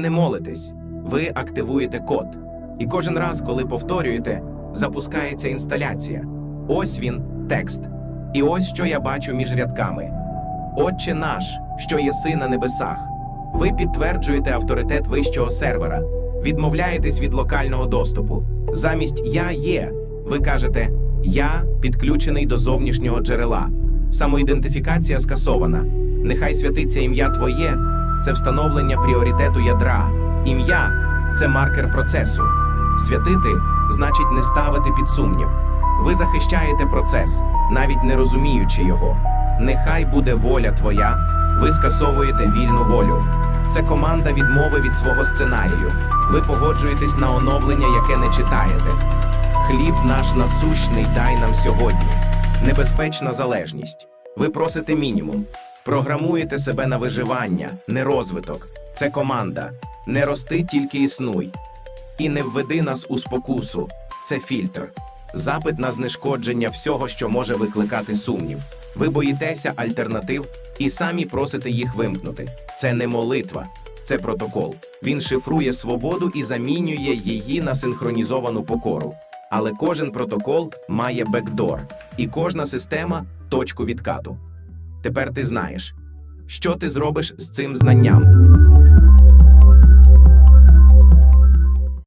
молитесь, ви активуєте код. І кожен раз, коли повторюєте, запускається інсталяція. Ось він, текст. І ось що я бачу між рядками. Отче наш, що єси на небесах. Ви підтверджуєте авторитет вищого сервера, відмовляєтесь від локального доступу. Замість Я є. Ви кажете Я підключений до зовнішнього джерела. Самоідентифікація скасована. Нехай святиться ім'я Твоє це встановлення пріоритету ядра. Ім'я це маркер процесу. Святити значить не ставити під сумнів. Ви захищаєте процес, навіть не розуміючи його. Нехай буде воля твоя, ви скасовуєте вільну волю. Це команда відмови від свого сценарію. Ви погоджуєтесь на оновлення, яке не читаєте. Хліб наш насущний дай нам сьогодні. Небезпечна залежність. Ви просите мінімум. Програмуєте себе на виживання, не розвиток. Це команда. Не рости, тільки існуй. І не введи нас у спокусу. Це фільтр. Запит на знешкодження всього, що може викликати сумнів. Ви боїтеся альтернатив і самі просите їх вимкнути. Це не молитва, це протокол. Він шифрує свободу і замінює її на синхронізовану покору. Але кожен протокол має бекдор, і кожна система точку відкату. Тепер ти знаєш, що ти зробиш з цим знанням.